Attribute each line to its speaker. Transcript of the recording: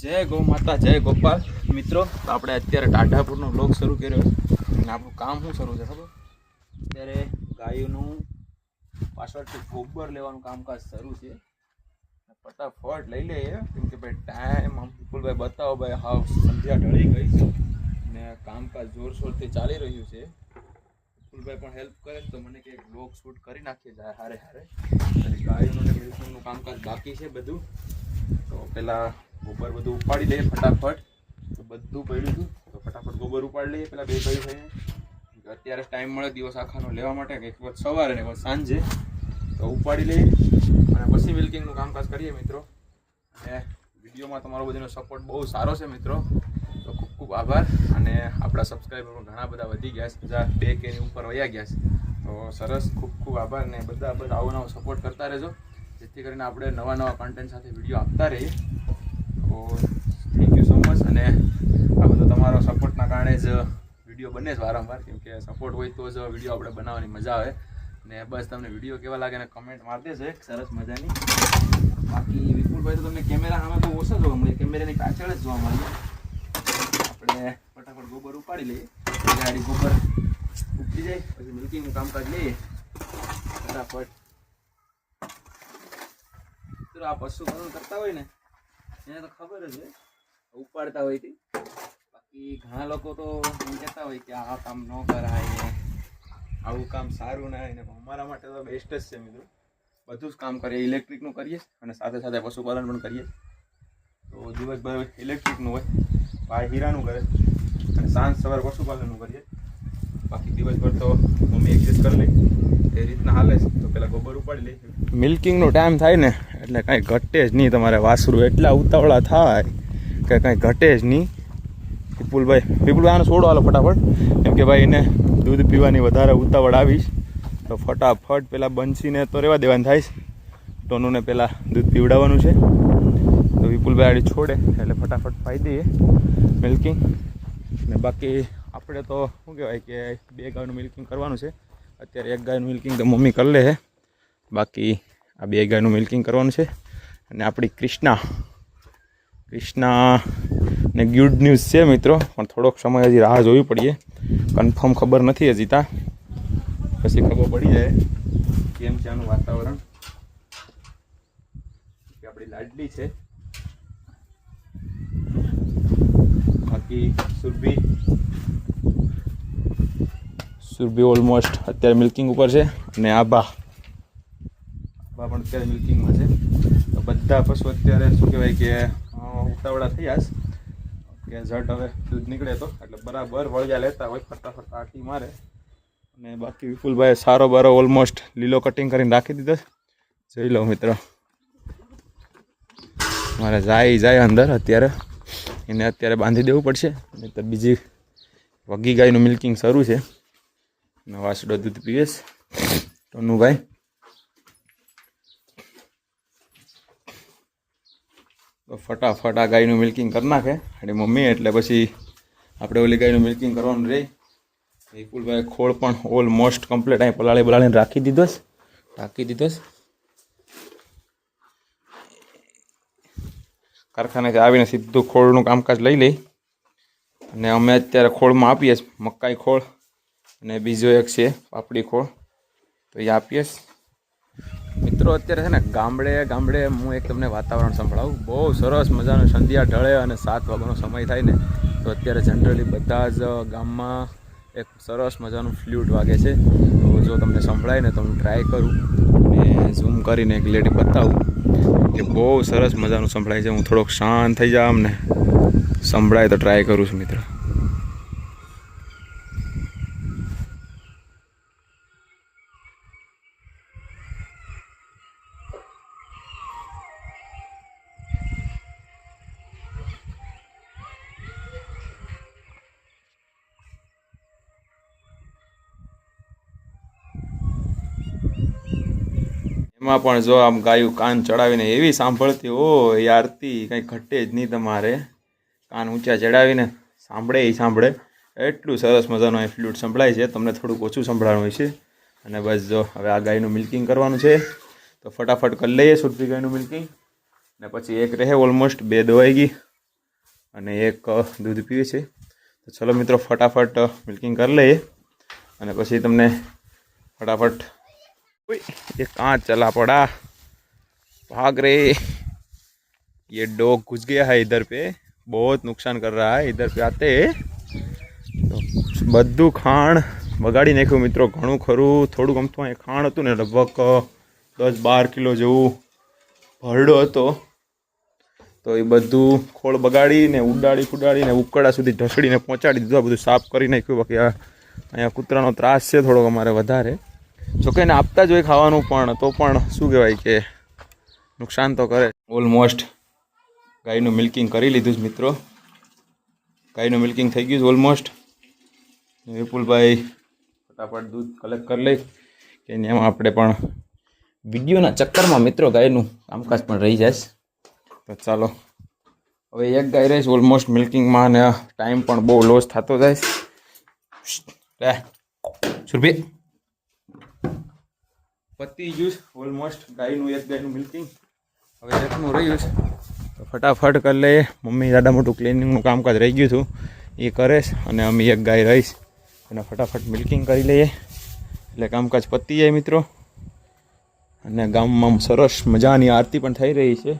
Speaker 1: જય ગૌ માતા, જય ગોપાલ. મિત્રો આપણે અત્યારે ટાઢાપુરનો બ્લોગ શરૂ કર્યો અને આપણું કામ શું શરૂ છે ખબર? અત્યારે ગાયોનું પાછળથી ગોબર લેવાનું કામકાજ શરૂ છે. ફટાફટ લઈ લઈએ. કેમ કે ભાઈ ટાઈમ આમ વિપુલભાઈ બતાવો ભાઈ, હાવ સંધ્યા ઢળી ગઈ છે. ને કામકાજ જોરશોરથી ચાલી રહ્યું છે. વિપુલભાઈ પણ હેલ્પ કરે તો મને કે બ્લોગ શૂટ કરી નાખીએ. જાય હારે હારે. ગાયોનું ને મિલ્કનું કામકાજ બાકી છે બધું. તો પેલા ગોબર બધું ઉપાડી લઈએ ફટાફટ. તો બધું પડ્યું હતું. તો ફટાફટ ગોબર ઉપાડી લઈએ પેલા બે ભાઈ થઈને અત્યારે ટાઈમ મળે દિવસ આખાનો લેવા માટે એક વખત સવારે ને સાંજે. તો ઉપાડી લઈએ અને પછી મિલ્કિંગનું કામકાજ કરીએ મિત્રો. અને વિડીયોમાં તમારો બધાનો સપોર્ટ બહુ સારો છે મિત્રો. તો ખૂબ ખૂબ આભાર. અને આપણા સબસ્ક્રાઈબર ઘણા બધા વધી ગયા છે. હજાર બે કેની ઉપર વયા ગયા છે. તો સરસ. ખૂબ ખૂબ આભાર. ને બધા બધા આવો નવો સપોર્ટ કરતા રહેજો. જેથી કરીને આપણે નવા નવા કન્ટેન્ટ સાથે વીડિયો આપતા રહીએ. તો થેન્ક યુ સો મચ અને આ બધો તમારો સપોર્ટના કારણે જ વીડિયો બને છે વારંવાર. કેમકે સપોર્ટ હોય તો જ વીડિયો આપણે બનાવવાની મજા આવે. ને બસ તમને વીડિયો કેવા લાગે ને કમેન્ટ મારી દેજો સરસ મજાની. બાકી વિપુલભાઈ તો તમને કેમેરા સામે બહુ ઓછો જોવા મળે. કેમેરાની પાછળ જ જોવા મળે. આપણે ફટાફટ ગોબર ઉપાડી લઈએ. ગાડી ગોબર ઉપડી જાય. પછી મિલ્કીનું કામકાજ લઈએ. ફટાફટ. મિત્રો આ પશુપાલન કરતા હોય ને, એને તો ખબર જ હોય. ઉપાડતા હોય તે. બાકી ઘણા લોકો તો એમ કહેતા હોય કે આ કામ ન કરાય, આવું કામ સારું ના ને અમારા માટે તો બેસ્ટ જ છે મિત્રો. બધું જ કામ કરીએ ઇલેક્ટ્રિકનું કરીએ અને સાથે સાથે પશુપાલન પણ કરીએ. તો દિવસભર ઇલેક્ટ્રિકનું હોય, ભાઈ હીરાનું કરે અને સાંજ સવારે પશુપાલનનું કરીએ. બાકી દિવસભર તો મમ્મી એક્ઝિસ્ટ કરી લે. એ રીતના હાલે તો પેલા ગોબર ઉપાડી લઈ મિલ્કિંગનો ટાઈમ થાય ને. એટલે કાંઈ ઘટે જ નહીં તમારે વાસરું એટલા ઉતાવળા થાય કે કાંઈ ઘટે જ નહીં. વિપુલભાઈ વિપુલભાઈ, આને છોડો હાલો ફટાફટ. કેમ કે ભાઈ એને દૂધ પીવાની વધારે ઉતાવળ આવીશ તો ફટાફટ પેલા બંસીને તો રહેવા દેવાનું થાય ટોનુને પહેલાં દૂધ પીવડાવવાનું છે. તો વિપુલભાઈ આડી છોડે, એટલે ફટાફટ પાઈ દઈએ. મિલ્કિંગ. ને બાકી આપણે તો શું કહેવાય કે બે ગાયનું મિલ્કિંગ કરવાનું છે. અત્યારે એક ગાયનું મિલ્કિંગ તો મમ્મી કરી લે બાકી આ બે ગાયનું મિલ્કિંગ કરવાનું છે. અને આપણી ક્રિષ્ના ક્રિષ્ના ને ગુડ ન્યૂઝ છે મિત્રો. પણ થોડોક સમય હજી રાહ જોવી પડીએ. કન્ફર્મ ખબર નથી હજી તા. પછી ખબર પડી જાય કેમ છે આનું વાતાવરણ. આપણી લાડલી છે. બાકી સુરભી. સુરભી ઓલમોસ્ટ અત્યારે મિલ્કિંગ ઉપર છે. અને આબા પણ અત્યારે મિલ્કિંગમાં છે. તો બધા પશુ અત્યારે શું કહેવાય કે ઉતાવળા થયા કે ઝટ હવે દૂધ નીકળે તો. એટલે બરાબર વળગ્યા લેતા હોય, ફટાફટ આટી મારે. અને બાકી વિપુલભાઈએ સારો બારો ઓલમોસ્ટ લીલો કટિંગ કરીને રાખી દીધો. જોઈ લો મિત્રો. મારે જાય જાય અંદર અત્યારે. એને અત્યારે બાંધી દેવું પડશે. નહીં તો બીજી વગી ગાયનું મિલ્કિંગ શરૂ છે. વાસડો દૂધ પીએસ ટોનુભાઈ. તો ફટાફટ આ ગાયનું મિલ્કિંગ કરી નાખે. અને મમ્મી, એટલે પછી આપણે ઓલી ગાયનું મિલ્કિંગ કરવાનું રહી વિપુલભાઈ ખોળ પણ ઓલમોસ્ટ કમ્પ્લીટ અહીં પલાળી બલાળીને રાખી દીધો છે. ઢાંકી દીધો છે. કારખાનેથી આવીને સીધું ખોળનું કામકાજ લઈ લઈ. અને અમે અત્યારે ખોળમાં આપીએ છીએ મકાઈ ખોળ અને બીજો એક છે પાપડી ખોળ. તો એ આપીએ છીએ. મિત્રો, અત્યારે છે ને ગામડે ગામડે હું એક તમને વાતાવરણ સંભળાવું. બહુ સરસ મજાનું સંધ્યા ઢળે અને સાત વાગ્યાનો સમય થાય ને, તો અત્યારે જનરલી બધા જ ગામમાં એક સરસ મજાનું ફ્લ્યુટ વાગે છે. તો જો તમને સંભળાય ને તો હું ટ્રાય કરું અને ઝૂમ કરીને એક લેડી બતાવું કે બહુ સરસ મજાનું સંભળાય છે. હું થોડોક શાંત થઈ જાઉં ને સંભળાય તો ટ્રાય કરું છું, મિત્રો. માં પણ જો આમ ગાયું કાન ચડાવીને એવી સાંભળતી હોય આરતી કંઈ ઘટે જ નહીં તમારે. કાન ઊંચા ચડાવીને સાંભળે, એ સાંભળે. એટલું સરસ મજાનો એ ફ્લૂટ સંભળાય છે. તમને થોડુંક ઓછું સંભળાણું હોય છે અને બસ જો, હવે આ ગાયનું મિલ્કિંગ કરવાનું છે. તો ફટાફટ કરી લઈએ સુરતી ગાયનું મિલ્કિંગ ને પછી એક રહે ઓલમોસ્ટ બે દવાઈ ગઈ. અને એક દૂધ પીવે છે. તો ચલો મિત્રો, ફટાફટ મિલ્કિંગ કરી લઈએ. અને પછી તમને ફટાફટ ये कहाँ चला पड़ा भाग रे ये डॉग घुस गया है इधर पे बहुत नुकसान कर रहा है इधर पे आते તો બધું ખાણ બગાડી નાખ્યું મિત્રો ઘણું ખરું થોડુંક અમથું અહીં ખાણ હતું ને લગભગ દસ બાર કિલો જેવું ભરડો હતો તો એ બધું ખોળ બગાડીને ઉડાડી ફુડાડીને ઉકળા સુધી ઢસડીને પહોંચાડી દીધું આ બધું સાફ કરી નાખ્યું બાકી આ અહીંયા કૂતરાનો ત્રાસ છે થોડોક અમારે વધારે જોકે એને આપતા જ હોય ખાવાનું પણ, તો પણ શું કહેવાય કે નુકસાન તો કરે. ઓલમોસ્ટ ગાયનું મિલ્કિંગ કરી લીધું છે મિત્રો. ગાયનું મિલ્કિંગ થઈ ગયું છે ઓલમોસ્ટ વિપુલભાઈ ફટાફટ દૂધ કલેક્ટ કરી લઈ. કે એમાં આપણે પણ વિડીયોના ચક્કરમાં મિત્રો ગાયનું કામકાજ પણ રહી જાય તો ચાલો, હવે એક ગાય રહીશ ઓલમોસ્ટ મિલ્કિંગમાં અને ટાઈમ પણ બહુ લોસ થતો જાય સુરભી. પતી ગયું ઓલમોસ્ટ ગાયનું એક ગાયનું મિલ્કિંગ હવે એકનું રહ્યું છે, તો ફટાફટ કરી લઈએ. મમ્મી દાદા મોટું ક્લિનિંગનું કામકાજ રહી ગયું હતું. એ કરેશ અને અમે એક ગાય રહીશ અને ફટાફટ મિલ્કિંગ કરી લઈએ. એટલે કામકાજ પતી જાય મિત્રો. અને ગામમાં સરસ મજાની આરતી પણ થઈ રહી છે.